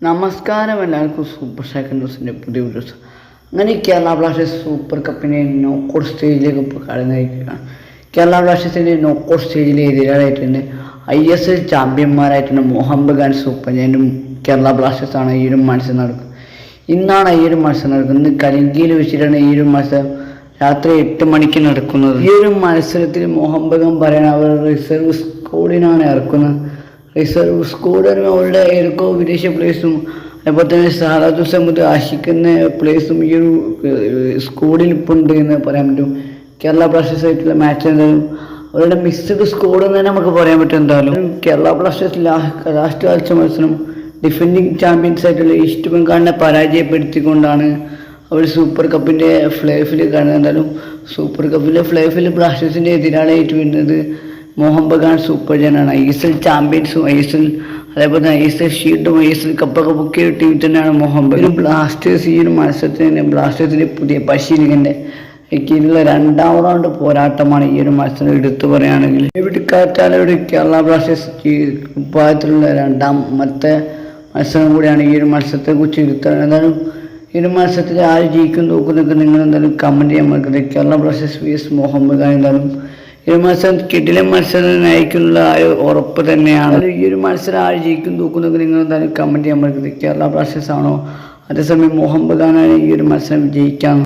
നമസ്കാരം എല്ലാവർക്കും super second ന്യൂസിന്റെ പുതിയ വീഡിയോസ് അങ്ങനെ കേരള ബ്ലാസ്റ്റേഴ്സ് സൂപ്പർ കപ്പിനെ നോക്കൗട്ട് സ്റ്റേജിലേക്ക് ഇപ്പോൾ കടന്നിരിക്കുകയാണ് കേരള ബ്ലാസ്റ്റേഴ്സിന്റെ നോക്കൗട്ട് സ്റ്റേജിലെ എതിരാളിയായിട്ടുണ്ട് ഐ എസ് എൽ ചാമ്പ്യന്മാരായിട്ടുണ്ട് മുഹമ്മദ് ബഗാൻ സൂപ്പർ ജയന്റും കേരള ബ്ലാസ്റ്റേഴ്സാണ് ഈ ഒരു മത്സരം നടക്കുന്നത്. ഇന്നാണ് ഈ ഒരു മത്സരം നടക്കുന്നത്. ഇന്ന് കലിങ്കിയിൽ വെച്ചിട്ടാണ് ഈ ഒരു മത്സരം രാത്രി എട്ട് മണിക്ക് നടക്കുന്നത്. ഈ ഒരു മത്സരത്തിൽ മുഹമ്മദ് ബഗാൻ പറയാൻ അവർ റിസർവ് സ്കോഡിനാണ് ഇറക്കുന്നത്. റിസർവ് സ്കോഡ് അവരുടെ ഏതൊക്കെ വിദേശ പ്ലേസും അതുപോലെ തന്നെ സാറാദു സമൂഹത്തെ ആശിക്കുന്ന പ്ലേസും ഈ ഒരു സ്കോഡിൽ ഇപ്പോൾ ഉണ്ട് എന്ന് പറയാൻ പറ്റും. കേരള ബ്ലാസ്റ്റേഴ്സ് ആയിട്ടുള്ള മാച്ച് എന്തായാലും അവരുടെ മിക്സ്ഡ് സ്കോഡ് എന്ന് തന്നെ നമുക്ക് പറയാൻ പറ്റും എന്തായാലും. കേരള ബ്ലാസ്റ്റേഴ്സ് ലാസ്റ്റ് കളിച്ച മത്സരം ഡിഫെൻഡിങ് ചാമ്പ്യൻസ് ആയിട്ടുള്ള ഈസ്റ്റ് ബംഗാളിനെ പരാജയപ്പെടുത്തിക്കൊണ്ടാണ് അവർ സൂപ്പർ കപ്പിന്റെ ഫ്ലേഫിൽ കാണുന്നത്. എന്തായാലും സൂപ്പർ കപ്പിലെ ഫ്ലേഫിൽ ബ്ലാസ്റ്റേഴ്സിന്റെ എതിരാളായിട്ട് വരുന്നത് മോഹൻ ബഗാൻ സൂപ്പർ ജനാണ്. ഐ എസ് എൽ ചാമ്പ്യൻസും ഐ എസ് എൽ അതേപോലെ തന്നെ ഐ എസ് എൽ ഷീൽഡും ഐ എസ് എൽ കപ്പൊക്കെ ബുക്ക് ചെയ്ത ടീം തന്നെയാണ് മോഹൻ ബഗാൻ ബ്ലാസ്റ്റേഴ്സ് ഈ ഒരു മത്സരത്തിന് ബ്ലാസ്റ്റേഴ്സിന്റെ പുതിയ പരിശീലകന്റെ കീഴിലുള്ള രണ്ടാം റൗണ്ട് പോരാട്ടമാണ് ഈ ഒരു മത്സരം. എടുത്തു പറയുകയാണെങ്കിൽ എടുക്കാറ്റാലൊരു കേരള ബ്ലാസ്റ്റേഴ്സ് ഈ രണ്ടാം മറ്റേ മത്സരം കൂടിയാണ് ഈ ഒരു മത്സരത്തെ കുറിച്ച് എടുത്തത് എന്തായാലും ഈ ഒരു മത്സരത്തിൽ ആര് ജയിക്കും നോക്കുന്നൊക്കെ നിങ്ങൾ എന്തായാലും കമന്റ് ചെയ്യാൻ മറക്കരുത്. Kerala Blasters V S Mohun Bagan എന്തായാലും ഒരു മത്സരം കിടിലെ മത്സരമായിരിക്കുള്ള ആ ഒരു ഉറപ്പ് തന്നെയാണ്. ഈ ഒരു മത്സരം ആര് ജയിക്കും തൂക്കുന്നൊക്കെ നിങ്ങൾ എന്തായാലും കമന്റ് ചെയ്യാൻ മറക്കരുത്. കേരള ബ്ലാസ്റ്റേഴ്സ് ആണോ അതേസമയം ബഗാനാണ് ഈ ഒരു മത്സരം ജയിക്കാൻ